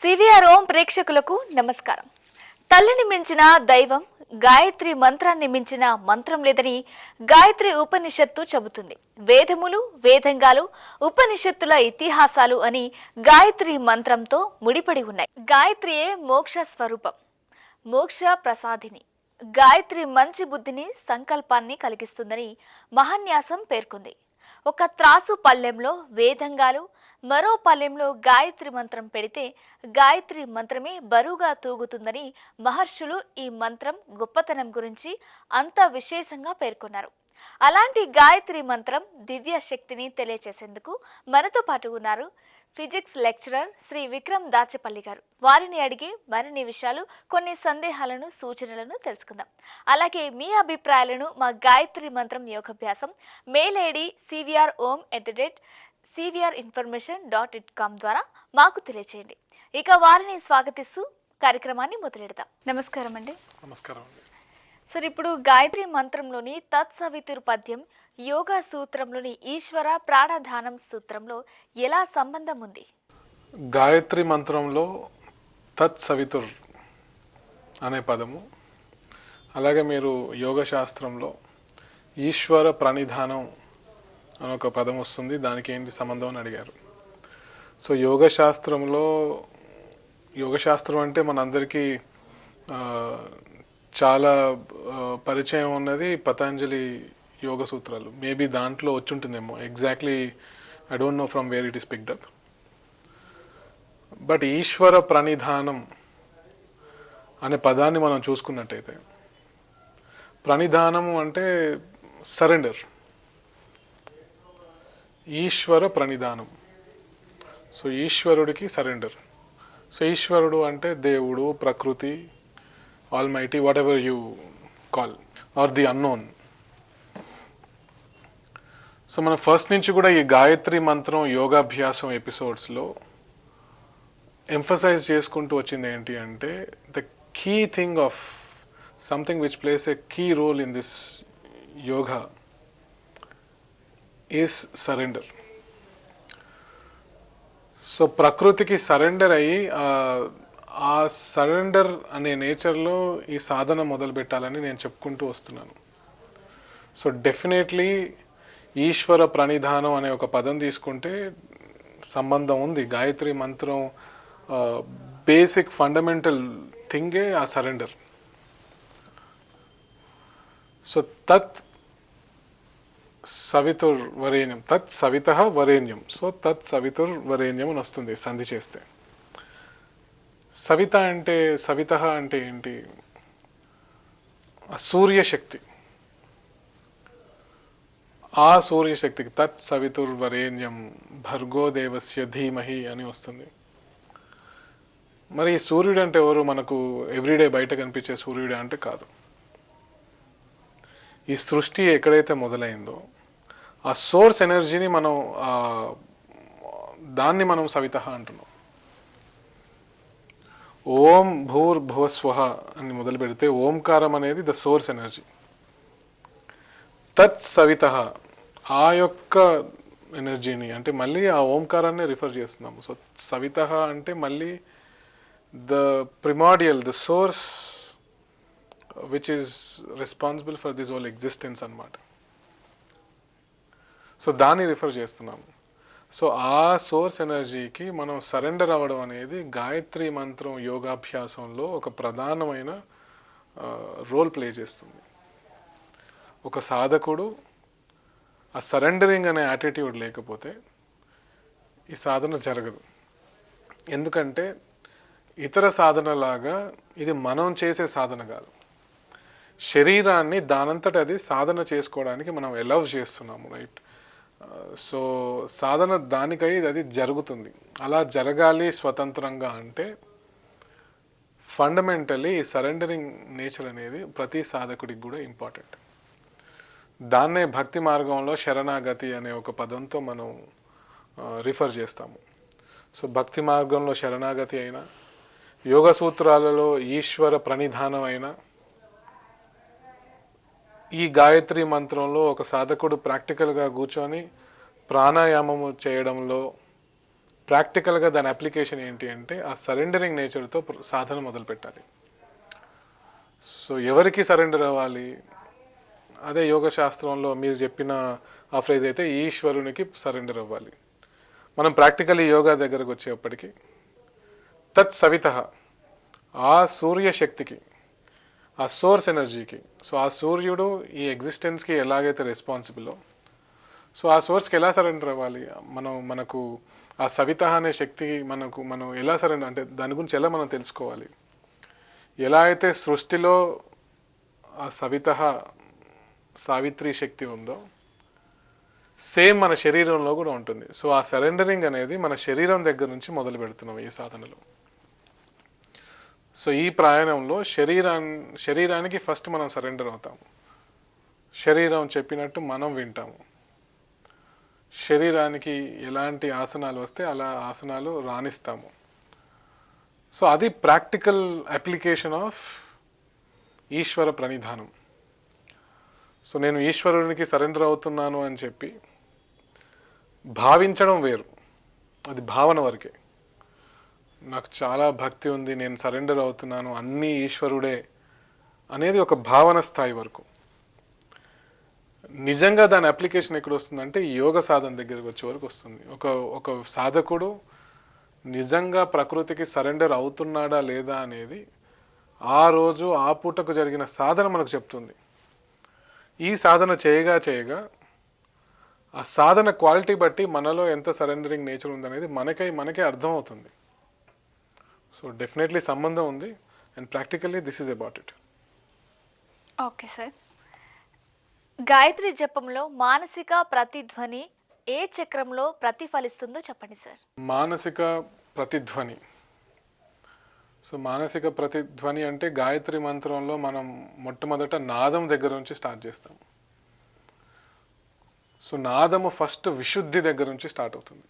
CVR ఓం ప్రేక్షకులకు నమస్కారం. తల్లిని మించిన దైవం గాయత్రి మంత్రాన్ని మించిన మంత్రం లేదని గాయత్రి ఉపనిషత్తు చెబుతుంది. వేదములు వేదంగాలు ఉపనిషత్తుల ఇతిహాసాలు అని గాయత్రి మంత్రంతో ముడిపడి ఉన్నాయి. గాయత్రియే మోక్ష స్వరూపం మోక్ష ప్రసాదిని. గాయత్రి మంచి బుద్ధిని సంకల్పాన్ని కలిగిస్తుందని మహాన్యాసం పేర్కొంది. ఒక త్రాసు పల్లెంలో వేదంగాలు మరో పల్లెంలో గాయత్రి మంత్రం పెడితే గాయత్రి మంత్రమే బరువుగా తూగుతుందని మహర్షులు ఈ మంత్రం గొప్పతనం గురించి అంత విశేషంగా పేర్కొన్నారు. అలాంటి గాయత్రి మంత్రం దివ్య శక్తిని తెలియచేసేందుకు మనతో పాటు ఉన్నారు ఫిజిక్స్ లెక్చరర్ శ్రీ విక్రమ్ దాచపల్లి గారు. వారిని అడిగి మరిన్ని విషయాలు కొన్ని సందేహాలను సూచనలను తెలుసుకుందాం. అలాగే మీ అభిప్రాయాలను మా గాయత్రి మంత్రం యోగాభ్యాసం mail ID CVR Om at the rate CVR information dot it com ద్వారా మాకు తెలియచేయండి. ఇక వారిని స్వాగతిస్తూ కార్యక్రమాన్ని మొదలెడదాం. నమస్కారం అండి. నమస్కారం అండి. సార్ ఇప్పుడు గాయత్రి మంత్రంలోని తత్సవితుర్ పద్యం యోగా సూత్రంలోని ఈశ్వర ప్రాణధానం సూత్రంలో ఎలా సంబంధం ఉంది? గాయత్రి మంత్రంలో తత్ సవితుర్ అనే పదము అలాగే మీరు యోగ శాస్త్రంలో ఈశ్వర ప్రణిధానం అని ఒక పదం వస్తుంది. దానికి ఏంటి సంబంధం అని అడిగారు. సో యోగ శాస్త్రంలో యోగ శాస్త్రం అంటే మనందరికీ చాలా పరిచయం ఉన్నది పతాంజలి యోగ సూత్రాలు. మేబీ దాంట్లో వచ్చి ఉంటుందేమో. Exactly I don't know from where it is picked up but ఈశ్వర ప్రణిధానం అనే పదాన్ని మనం చూసుకున్నట్టయితే ప్రణిధానము అంటే సరెండర్ ఈశ్వర ప్రణిధానం. సో ఈశ్వరుడికి సరెండర్. సో ఈశ్వరుడు అంటే దేవుడు ప్రకృతి almighty whatever you call or the unknown. So మనం ఫస్ట్ నుంచి కూడా ఈ గాయత్రి మంత్రం యోగాభ్యాసం ఎపిసోడ్స్లో ఎంఫసైజ్ చేసుకుంటూ వచ్చింది ఏంటి అంటే the key thing of something which plays a key role in this yoga is surrender so ప్రకృతికి సరెండర్ అయ్యి ఆ- ఆ సరెండర్ అనే నేచర్లో ఈ సాధన మొదలు పెట్టాలని నేను చెప్పుకుంటూ వస్తున్నాను. సో డెఫినెట్లీ ఈశ్వర ప్రణిధానం అనే ఒక పదం తీసుకుంటే సంబంధం ఉంది. గాయత్రి మంత్రం బేసిక్ ఫండమెంటల్ థింగే ఆ సరెండర్ సో తత్ సవితుర్ వరేణ్యం తత్ సవిత వరేణ్యం. సో తత్ సవితుర్ వరేణ్యం అని వస్తుంది సంధి చేస్తే. సవిత అంటే సవిత అంటే ఏంటి? సూర్యశక్తి. ఆ సూర్యశక్తికి తత్ సవితుర్ వరేణ్యం భర్గోదేవస్య ధీమహి అని వస్తుంది. మరి ఈ సూర్యుడు అంటే ఎవరు? మనకు ఎవ్రీడే బయట కనిపించే సూర్యుడు అంటే కాదు. ఈ సృష్టి ఎక్కడైతే మొదలైందో ఆ సోర్స్ ఎనర్జీని మనం దాన్ని మనం సవిత అంటున్నాం. ఓం భూర్ భువస్వహ అని మొదలు పెడితే ఓంకారం అనేది ద సోర్స్ ఎనర్జీ. తత్ సవిత ఆ యొక్క ఎనర్జీని అంటే మళ్ళీ ఆ ఓంకారాన్ని రిఫర్ చేస్తున్నాము. సో సవిత అంటే మళ్ళీ the primordial the source which is responsible for this whole existence అనమాట సో దాన్ని రిఫర్ చేస్తున్నాము. సో ఆ సోర్స్ ఎనర్జీకి మనం సరెండర్ అవ్వడం అనేది గాయత్రి మంత్రం యోగాభ్యాసంలో ఒక ప్రధానమైన రోల్ ప్లే చేస్తుంది. ఒక సాధకుడు ఆ సరెండరింగ్ అనే యాటిట్యూడ్ లేకపోతే ఈ సాధన జరగదు. ఎందుకంటే ఇతర సాధనలాగా ఇది మనం చేసే సాధన కాదు. శరీరాన్ని దానంతట అది సాధన చేసుకోవడానికి మనం ఎలవ్ చేస్తున్నాము రైట్ సో సాధన దానికై అది జరుగుతుంది. అలా జరగాలి స్వతంత్రంగా అంటే ఫండమెంటలీ సరెండరింగ్ నేచర్ అనేది ప్రతి సాధకుడికి కూడా ఇంపార్టెంట్ దాన్నే భక్తి మార్గంలో శరణాగతి అనే ఒక పదంతో మనం రిఫర్ చేస్తాము. సో భక్తి మార్గంలో శరణాగతి అయినా యోగ సూత్రాలలో ఈశ్వర ప్రణిధానం అయినా ఈ గాయత్రి మంత్రంలో ఒక సాధకుడు ప్రాక్టికల్గా కూర్చొని ప్రాణాయామము చేయడంలో ప్రాక్టికల్గా దాని అప్లికేషన్ ఏంటి అంటే ఆ సరెండరింగ్ నేచర్తో సాధన మొదలు పెట్టాలి సో ఎవరికి సరెండర్ అవ్వాలి? అదే యోగ శాస్త్రంలో మీరు చెప్పిన ఆ ఫ్రేజ్ అయితే ఈశ్వరునికి సరెండర్ అవ్వాలి. మనం ప్రాక్టికల్లీ యోగా దగ్గరకు వచ్చేప్పటికి తత్ సవిత ఆ సూర్యశక్తికి ఆ సోర్స్ ఎనర్జీకి. సో ఆ సూర్యుడు ఈ ఎగ్జిస్టెన్స్కి ఎలాగైతే రెస్పాన్సిబులో సో ఆ సోర్స్కి ఎలా సరెండర్ అవ్వాలి? మనం మనకు ఆ సవిత అనే శక్తి మనకు మనం ఎలా సరెండర్ అంటే దాని గురించి ఎలా మనం తెలుసుకోవాలి? ఎలా అయితే సృష్టిలో ఆ సవిత సావిత్రి శక్తి ఉందో సేమ్ మన శరీరంలో కూడా ఉంటుంది. సో ఆ సరెండరింగ్ అనేది మన శరీరం దగ్గర నుంచి మొదలు పెడుతున్నాం ఈ సాధనలో. సో ఈ ప్రయాణంలో శరీరాన్ని శరీరానికి ఫస్ట్ మనం సరెండర్ అవుతాము. శరీరం చెప్పినట్టు మనం వింటాము. శరీరానికి ఎలాంటి ఆసనాలు వస్తే అలా ఆసనాలు రాణిస్తాము. సో అది ప్రాక్టికల్ అప్లికేషన్ ఆఫ్ ఈశ్వర ప్రణిధానం. సో నేను ఈశ్వరునికి సరెండర్ అవుతున్నాను అని చెప్పి భావించడం వేరు. అది భావన వరకే. నాకు చాలా భక్తి ఉంది నేను సరెండర్ అవుతున్నాను అన్నీ ఈశ్వరుడే అనేది ఒక భావన స్థాయి వరకు. నిజంగా దాని అప్లికేషన్ ఎక్కడ వస్తుందంటే యోగ సాధన దగ్గరకు వచ్చే వరకు వస్తుంది. ఒక ఒక సాధకుడు నిజంగా ప్రకృతికి సరెండర్ అవుతున్నాడా లేదా అనేది ఆ రోజు ఆ పూటకు జరిగిన సాధన మనకు చెప్తుంది. ఈ సాధన చేయగా చేయగా ఆ సాధన క్వాలిటీ బట్టి మనలో ఎంత సరెండరింగ్ నేచర్ ఉందనేది మనకై మనకే అర్థమవుతుంది. సో డెఫినెట్లీ సంబంధం ఉంది and practically this is about it okay sir Gayatri జపంలో మానసిక ప్రతిధ్వని ఏ చక్రంలో ప్రతిఫలిస్తుందో చెప్పండి సార్ మానసిక ప్రతిధ్వని. సో మానసిక ప్రతిధ్వని అంటే గాయత్రి మంత్రంలో మనం మొట్టమొదట నాదం దగ్గర నుంచి స్టార్ట్ చేస్తాం. సో నాదము ఫస్ట్ విశుద్ధి దగ్గర నుంచి స్టార్ట్ అవుతుంది.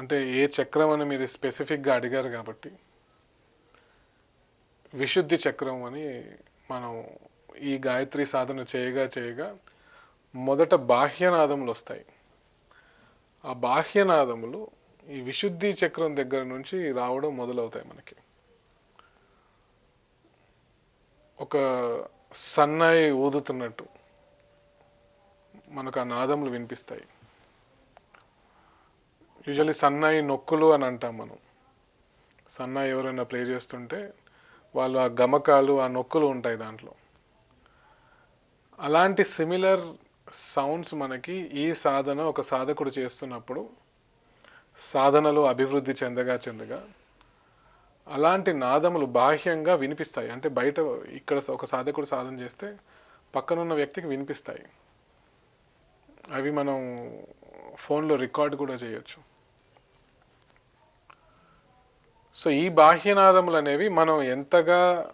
అంటే ఏ చక్రం అని మీరు స్పెసిఫిక్గా అడిగారు కాబట్టి. విశుద్ధి చక్రం అని మనం ఈ గాయత్రి సాధన చేయగా చేయగా మొదట బాహ్యనాదములు వస్తాయి. ఆ బాహ్యనాదములు ఈ విశుద్ధి చక్రం దగ్గర నుంచి రావడం మొదలవుతాయి మనకి. ఒక సన్నాయి ఊదుతున్నట్టు మనకు ఆ నాదములు వినిపిస్తాయి. యూజువల్లీ సన్నాయి నొక్కులు అని అంటాం మనం. సన్నాయి ఎవరైనా ప్లే చేస్తుంటే వాళ్ళు ఆ గమకాలు ఆ నొక్కులు ఉంటాయి దాంట్లో. అలాంటి సిమిలర్ సౌండ్స్ మనకి ఈ సాధన ఒక సాధకుడు చేస్తున్నప్పుడు సాధనలో అభివృద్ధి చెందగా చెందగా అలాంటి నాదములు బాహ్యంగా వినిపిస్తాయి. అంటే బయట ఇక్కడ ఒక సాధకుడు సాధన చేస్తే పక్కనున్న వ్యక్తికి వినిపిస్తాయి. అవి మనం ఫోన్లో రికార్డ్ కూడా చేయొచ్చు. సో ఈ బాహ్యనాదములు అనేవి మనం ఎంతగా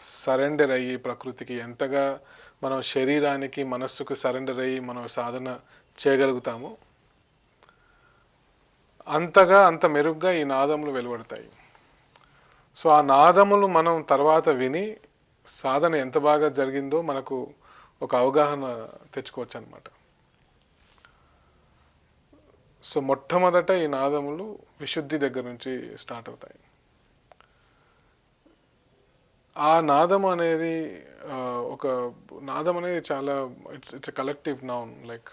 సరెండర్ అయ్యి ప్రకృతికి ఎంతగా మనం శరీరానికి మనస్సుకు సరెండర్ అయ్యి మనం సాధన చేయగలుగుతామో అంతగా అంత మెరుగ్గా ఈ నాదములు వెలువడతాయి. సో ఆ నాదములు మనం తర్వాత విని సాధన ఎంత బాగా జరిగిందో మనకు ఒక అవగాహన తెచ్చుకోవచ్చు అనమాట సో మొట్టమొదట ఈ నాదములు విశుద్ధి దగ్గర నుంచి స్టార్ట్ అవుతాయి. ఆ నాదం అనేది ఒక నాదం అనేది చాలా it's it's collective noun like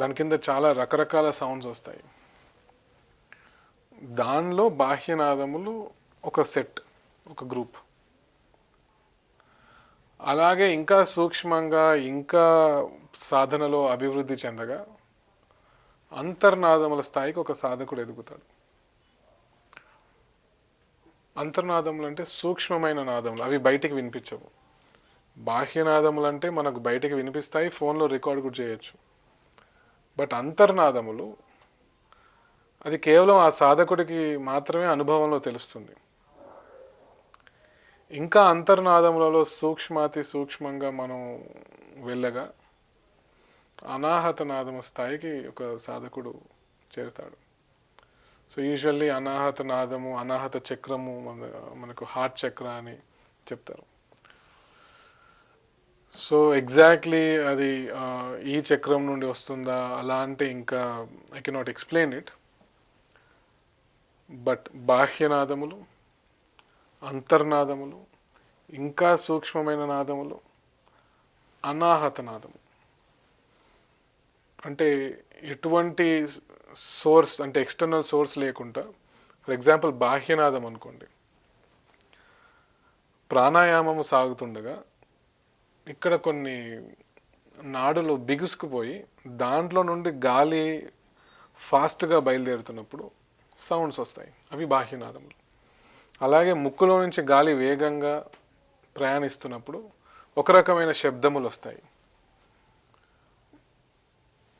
దాని కింద చాలా రకరకాల సౌండ్స్ వస్తాయి. దానిలో బాహ్య నాదములు ఒక సెట్ ఒక గ్రూప్ అలాగే ఇంకా సూక్ష్మంగా ఇంకా సాధనలో అభివృద్ధి చెందగా అంతర్నాదముల స్థాయికి ఒక సాధకుడు ఎదుగుతాడు. అంతర్నాదములు అంటే సూక్ష్మమైన నాదములు అవి బయటికి వినిపించవు. బాహ్యనాదములు అంటే మనకు బయటికి వినిపిస్తాయి ఫోన్లో రికార్డ్ కూడా చేయొచ్చు. బట్ అంతర్నాదములు అది కేవలం ఆ సాధకుడికి మాత్రమే అనుభవంలో తెలుస్తుంది. ఇంకా అంతర్నాదములలో సూక్ష్మాతి సూక్ష్మంగా మనం వెళ్ళగా అనాహత నాదము స్థాయికి ఒక సాధకుడు చేరుతాడు. సో యూజువల్లీ అనాహత నాదము అనాహత చక్రము మన మనకు హార్ట్ చక్ర అని చెప్తారు. సో ఎగ్జాక్ట్లీ అది ఈ చక్రం నుండి వస్తుందా అలా అంటే ఇంకా I cannot explain it but బాహ్యనాదములు అంతర్నాదములు ఇంకా సూక్ష్మమైన నాదములు అనాహత నాదము అంటే ఎటువంటి సోర్స్ అంటే ఎక్స్టర్నల్ సోర్స్ లేకుండా ఫర్ ఎగ్జాంపుల్ బాహ్యనాదం అనుకోండి. ప్రాణాయామము సాగుతుండగా ఇక్కడ కొన్ని నాడులు బిగుసుకుపోయి దాంట్లో నుండి గాలి ఫాస్ట్గా బయలుదేరుతున్నప్పుడు సౌండ్స్ వస్తాయి. అవి బాహ్యనాదములు. అలాగే ముక్కులో నుంచి గాలి వేగంగా ప్రయాణిస్తున్నప్పుడు ఒక రకమైన శబ్దములు వస్తాయి.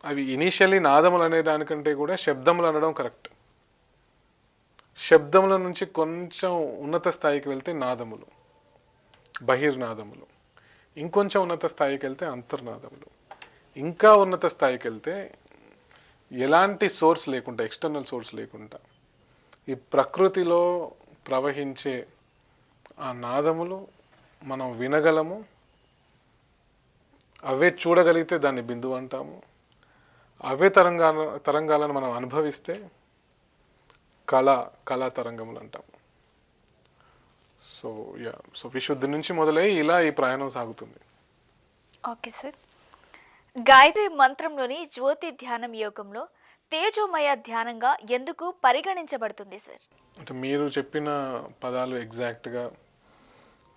అవి ఇనీషియల్లీ నాదములు అనే దానికంటే కూడా శబ్దములు అనడం కరెక్ట్ శబ్దముల నుంచి కొంచెం ఉన్నత స్థాయికి వెళ్తే నాదములు బహిర్నాదములు. ఇంకొంచెం ఉన్నత స్థాయికి వెళ్తే అంతర్నాదములు. ఇంకా ఉన్నత స్థాయికి వెళ్తే ఎలాంటి సోర్స్ లేకుండా ఎక్స్టర్నల్ సోర్స్ లేకుండా ఈ ప్రకృతిలో ప్రవహించే ఆ నాదములు మనం వినగలము అవే చూడగలిగితే దాన్ని బిందువు అంటాము. అవే తరంగాల తరంగాలను మనం అనుభవిస్తే కళ కళా తరంగములు అంటాము సో యా సో విశుద్ధి నుంచి మొదలై ఇలా ఈ ప్రయాణం సాగుతుంది. Okay sir. గాయత్రి మంత్రంలోని జ్యోతి ధ్యానం యోగంలో తేజోమయ ధ్యానంగా ఎందుకు పరిగణించబడుతుంది సార్? అంటే మీరు చెప్పిన పదాలు ఎగ్జాక్ట్గా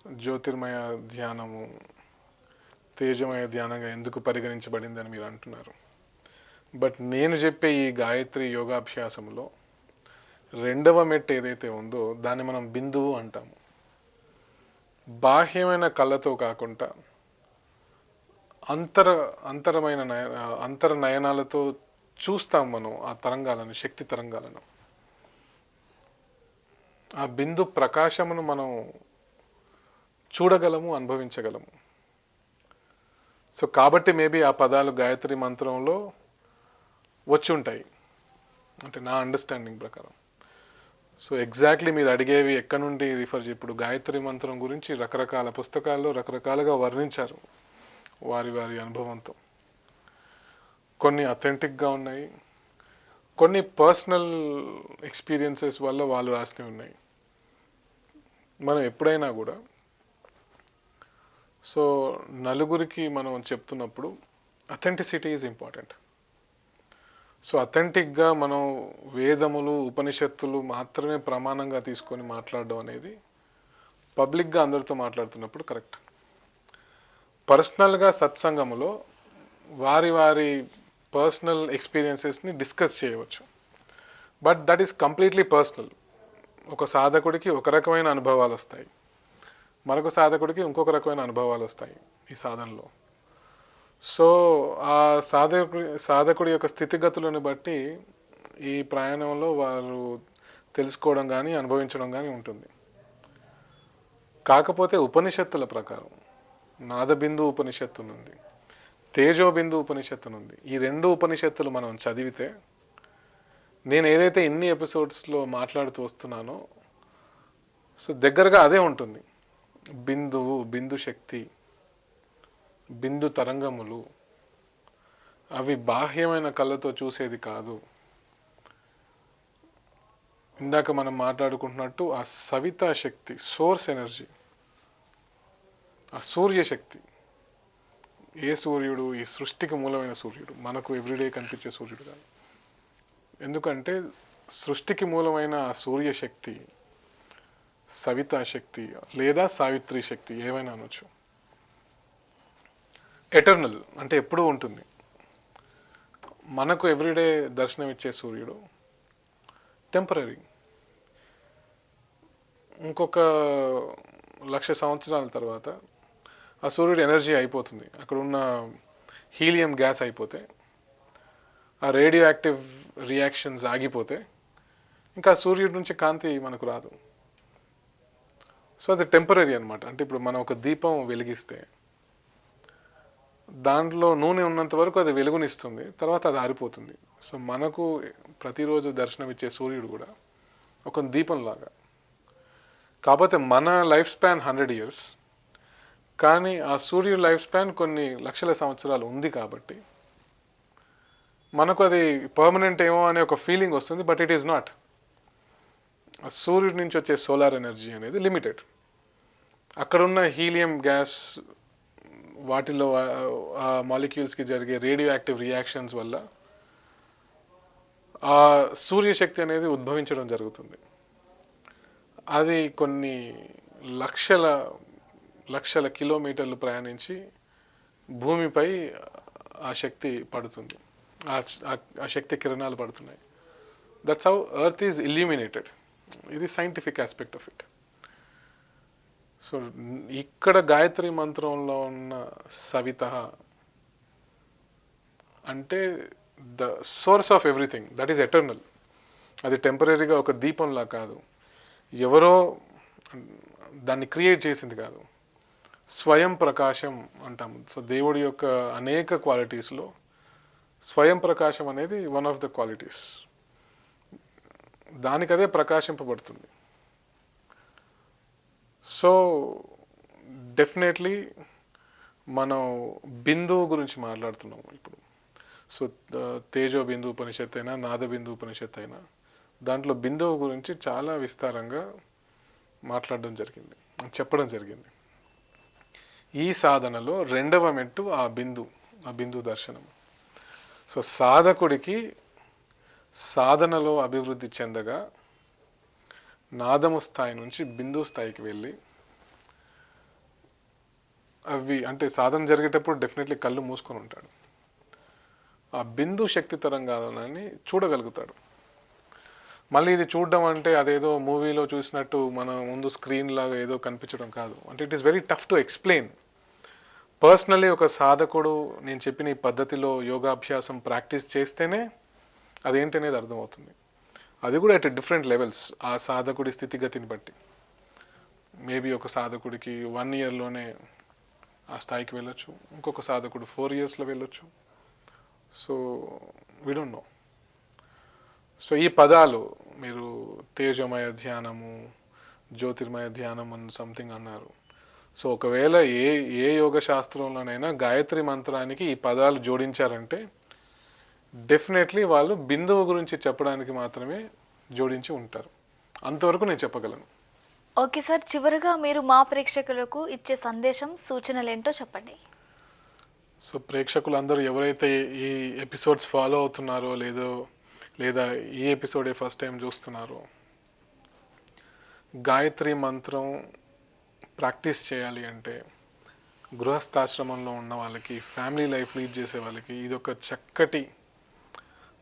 జ్యోతిర్మయ ధ్యానము తేజమయ ధ్యానంగా ఎందుకు పరిగణించబడిందని మీరు అంటున్నారు. బట్ నేను చెప్పే ఈ గాయత్రి యోగాభ్యాసంలో రెండవ మెట్టు ఏదైతే ఉందో దాన్ని మనం బిందువు అంటాము. బాహ్యమైన కళ్ళతో కాకుండా అంతర అంతరమైన నయ అంతర నయనాలతో చూస్తాం మనం ఆ తరంగాలను శక్తి తరంగాలను. ఆ బిందు ప్రకాశమును మనం చూడగలము అనుభవించగలము. సో కాబట్టి మేబీ ఆ పదాలు గాయత్రి మంత్రంలో వచ్చి ఉంటాయి అంటే నా అండర్స్టాండింగ్ ప్రకారం. సో ఎగ్జాక్ట్లీ మీరు అడిగేవి ఎక్కడి నుండి రిఫర్ ఇప్పుడు గాయత్రి మంత్రం గురించి రకరకాల పుస్తకాల్లో రకరకాలుగా వర్ణించారు వారి వారి అనుభవంతో. కొన్ని అథెంటిక్గా ఉన్నాయి. కొన్ని పర్సనల్ ఎక్స్పీరియన్సెస్ వల్ల వాళ్ళు రాసినవి ఉన్నాయి. మనం ఎప్పుడైనా కూడా. సో నలుగురికి మనం చెప్తున్నప్పుడు అథెంటిసిటీ ఈజ్ ఇంపార్టెంట్ సో అథెంటిక్గా మనం వేదములు ఉపనిషత్తులు మాత్రమే ప్రమాణంగా తీసుకొని మాట్లాడడం అనేది పబ్లిక్గా అందరితో మాట్లాడుతున్నప్పుడు కరెక్ట్. పర్సనల్గా సత్సంగములో వారి వారి పర్సనల్ ఎక్స్పీరియన్సెస్ని డిస్కస్ చేయవచ్చు. But that is completely personal. ఒక సాధకుడికి ఒక రకమైన అనుభవాలు వస్తాయి మరొక సాధకుడికి ఇంకొక రకమైన అనుభవాలు వస్తాయి ఈ సాధనలో. సో ఆ సాధకుడి సాధకుడి యొక్క స్థితిగతులను బట్టి ఈ ప్రయాణంలో వారు తెలుసుకోవడం కానీ అనుభవించడం కానీ ఉంటుంది. కాకపోతే ఉపనిషత్తుల ప్రకారం నాదబిందు ఉపనిషత్తునుంది తేజోబిందు ఉపనిషత్తునుంది. ఈ రెండు ఉపనిషత్తులు మనం చదివితే నేను ఏదైతే ఇన్ని ఎపిసోడ్స్లో మాట్లాడుతూ వస్తున్నానో సో దగ్గరగా అదే ఉంటుంది. బిందువు బిందు శక్తి బిందు తరంగములు. అవి బాహ్యమైన కళ్ళతో చూసేది కాదు. ఇందాక మనం మాట్లాడుకుంటున్నట్టు ఆ సవితా శక్తి సోర్స్ ఎనర్జీ. ఆ సూర్యశక్తి ఏ సూర్యుడు? ఈ సృష్టికి మూలమైన సూర్యుడు. మనకు ఎవ్రీడే కనిపించే సూర్యుడు కాదు. ఎందుకంటే సృష్టికి మూలమైన ఆ సూర్యశక్తి సవితా శక్తి లేదా సావిత్రి శక్తి ఏమైనా అనొచ్చు. ఎటర్నల్ అంటే ఎప్పుడూ ఉంటుంది. మనకు ఎవ్రీడే దర్శనం ఇచ్చే సూర్యుడు. టెంపరీ ఇంకొక లక్ష సంవత్సరాల తర్వాత ఆ సూర్యుడు ఎనర్జీ అయిపోతుంది. అక్కడ ఉన్న హీలియం గ్యాస్ అయిపోతే ఆ రేడియో యాక్టివ్ రియాక్షన్స్ ఆగిపోతే ఇంకా సూర్యుడి నుంచి కాంతి మనకు రాదు. సో అది టెంపరీ అనమాట అంటే ఇప్పుడు మనం ఒక దీపం వెలిగిస్తే దాంట్లో నూనె ఉన్నంత వరకు అది వెలుగునిస్తుంది తర్వాత అది ఆరిపోతుంది. సో మనకు ప్రతిరోజు దర్శనం ఇచ్చే సూర్యుడు కూడా ఒక దీపంలాగా. కాకపోతే మన లైఫ్ స్పాన్ హండ్రెడ్ ఇయర్స్ కానీ ఆ సూర్యుడి లైఫ్ స్పాన్ కొన్ని లక్షల సంవత్సరాలు ఉంది కాబట్టి మనకు అది పర్మనెంట్ ఏమో అనే ఒక ఫీలింగ్ వస్తుంది బట్ ఇట్ ఈస్ నాట్ సూర్యుడి నుంచి వచ్చే సోలార్ ఎనర్జీ అనేది లిమిటెడ్ అక్కడున్న హీలియం గ్యాస్ వాటిలో ఆ- మాలిక్యూల్స్కి జరిగే రేడియో యాక్టివ్ రియాక్షన్స్ వల్ల ఆ సూర్యశక్తి అనేది ఉద్భవించడం జరుగుతుంది. అది కొన్ని లక్షల లక్షల కిలోమీటర్లు ప్రయాణించి భూమిపై ఆ శక్తి పడుతుంది. ఆ- ఆ- ఆ శక్తి కిరణాలు పడుతున్నాయి. That's how earth is illuminated ఇది scientific aspect of it so ఇక్కడ గాయత్రి మంత్రంలో ఉన్న సవిత అంటే the source of everything that is eternal. అది టెంపరీగా ఒక దీపంలా కాదు. ఎవరో దాన్ని క్రియేట్ చేసింది కాదు. స్వయం ప్రకాశం అంటాము. సో దేవుడి యొక్క అనేక క్వాలిటీస్లో స్వయం ప్రకాశం అనేది వన్ ఆఫ్ ద క్వాలిటీస్. దానికదే ప్రకాశింపబడుతుంది. సో డెఫినెట్లీ మనం బిందువు గురించి మాట్లాడుతున్నాము ఇప్పుడు. సో తేజో బిందు ఉపనిషత్ అయినా నాద బిందు ఉపనిషత్ అయినా దాంట్లో బిందువు గురించి చాలా విస్తారంగా మాట్లాడడం జరిగింది చెప్పడం జరిగింది. ఈ సాధనలో రెండవ మెట్టు ఆ బిందు ఆ బిందు దర్శనం. సో సాధకుడికి సాధనలో అభివృద్ధి చెందగా నాదము స్థాయి నుంచి బిందు స్థాయికి వెళ్ళి అవి అంటే సాధన జరిగేటప్పుడు డెఫినెట్లీ కళ్ళు మూసుకొని ఉంటాడు. ఆ బిందు శక్తి తరంగాలని చూడగలుగుతాడు. మళ్ళీ ఇది చూడడం అంటే అదేదో మూవీలో చూసినట్టు మన ముందు స్క్రీన్ లాగా ఏదో కనిపించడం కాదు. అంటే it is very tough to explain personally ఒక సాధకుడు నేను చెప్పిన ఈ పద్ధతిలో యోగాభ్యాసం ప్రాక్టీస్ చేస్తేనే అదేంటనేది అర్థమవుతుంది. అది కూడా అట్ డిఫరెంట్ లెవెల్స్ ఆ సాధకుడి స్థితిగతిని బట్టి. మేబీ ఒక సాధకుడికి వన్ ఇయర్లోనే ఆ స్థాయికి వెళ్ళొచ్చు. ఇంకొక సాధకుడు ఫోర్ ఇయర్స్లో వెళ్ళొచ్చు. So we don't know so ఈ పదాలు మీరు తేజమయ ధ్యానము జ్యోతిర్మయ ధ్యానం అని సంథింగ్ అన్నారు. సో ఒకవేళ ఏ ఏ యోగ శాస్త్రంలోనైనా గాయత్రి మంత్రానికి ఈ పదాలు జోడించారంటే డెఫినెట్లీ వాళ్ళు బిందువు గురించి చెప్పడానికి మాత్రమే జోడించి ఉంటారు. అంతవరకు నేను చెప్పగలను. ఓకే సార్ చివరిగా మీరు మా ప్రేక్షకులకు ఇచ్చే సందేశం సూచనలు ఏంటో చెప్పండి. సో ప్రేక్షకులందరూ ఎవరైతే ఈ ఎపిసోడ్స్ ఫాలో అవుతున్నారో లేదో లేదా ఈ ఎపిసోడే ఫస్ట్ టైం చూస్తున్నారో గాయత్రి మంత్రం ప్రాక్టీస్ చేయాలి అంటే గృహస్థాశ్రమంలో ఉన్న వాళ్ళకి ఫ్యామిలీ లైఫ్ లీడ్ చేసే వాళ్ళకి ఇది ఒక చక్కటి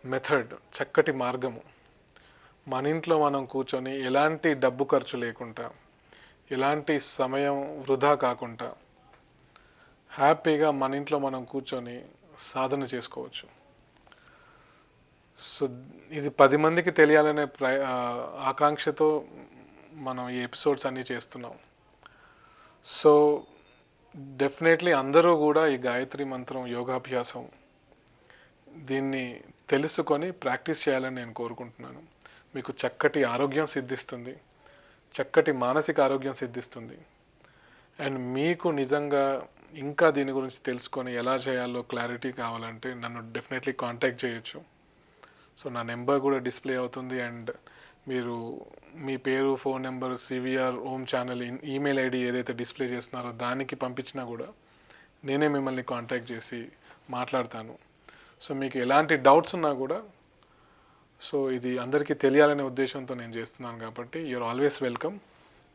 మెథడ్ చక్కటి మార్గము. మన ఇంట్లో మనం కూర్చొని ఎలాంటి డబ్బు ఖర్చు లేకుండా ఎలాంటి సమయం వృధా కాకుండా హ్యాపీగా మన ఇంట్లో మనం కూర్చొని సాధన చేసుకోవచ్చు. సో ఇది పది మందికి తెలియాలనే ప్ర ఆకాంక్షతో మనం ఈ ఎపిసోడ్స్ అన్నీ చేస్తున్నాం. సో డెఫినెట్లీ అందరూ కూడా ఈ గాయత్రి మంత్రం యోగాభ్యాసం దీన్ని తెలుసుకొని ప్రాక్టీస్ చేయాలని నేను కోరుకుంటున్నాను. మీకు చక్కటి ఆరోగ్యం సిద్ధిస్తుంది. చక్కటి మానసిక ఆరోగ్యం సిద్ధిస్తుంది. అండ్ మీకు నిజంగా ఇంకా దీని గురించి తెలుసుకొని ఎలా చేయాలో క్లారిటీ కావాలంటే నన్ను డెఫినెట్లీ కాంటాక్ట్ చేయొచ్చు. సో నా నెంబర్ కూడా డిస్ప్లే అవుతుంది అండ్ మీరు మీ పేరు phone number CVR Om channel email ID ఏదైతే డిస్ప్లే చేస్తున్నారో దానికి పంపించినా కూడా నేనే మిమ్మల్ని కాంటాక్ట్ చేసి మాట్లాడతాను. సో మీకు ఎలాంటి డౌట్స్ ఉన్నా కూడా సో ఇది అందరికీ తెలియాలనే ఉద్దేశంతో నేను చేస్తున్నాను కాబట్టి you're always welcome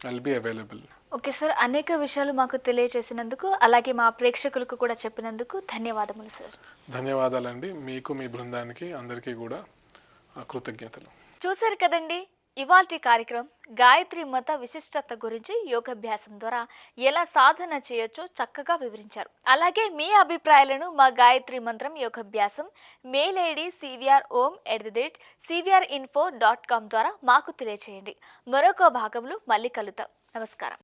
I'll be available okay sir అనేక విషయాలు మాకు తెలియజేసినందుకు అలాగే మా ప్రేక్షకులకు కూడా చెప్పినందుకు ధన్యవాదములు సార్ ధన్యవాదాలండి. మీకు మీ బృందానికి అందరికీ కూడా కృతజ్ఞతలు. చూశారు కదండి? ఇవాల్టి కార్యక్రమం గాయత్రి మత విశిష్టత గురించి యోగాభ్యాసం ద్వారా ఎలా సాధన చేయొచ్చో చక్కగా వివరించారు. అలాగే మీ అభిప్రాయాలను మా గాయత్రి మంత్రం యోగాభ్యాసం mail ID CVR Om at the rate CVR info dot com ద్వారా మాకు తెలియచేయండి. మరొక భాగంలో మళ్ళీ కలుద్దాం. నమస్కారం.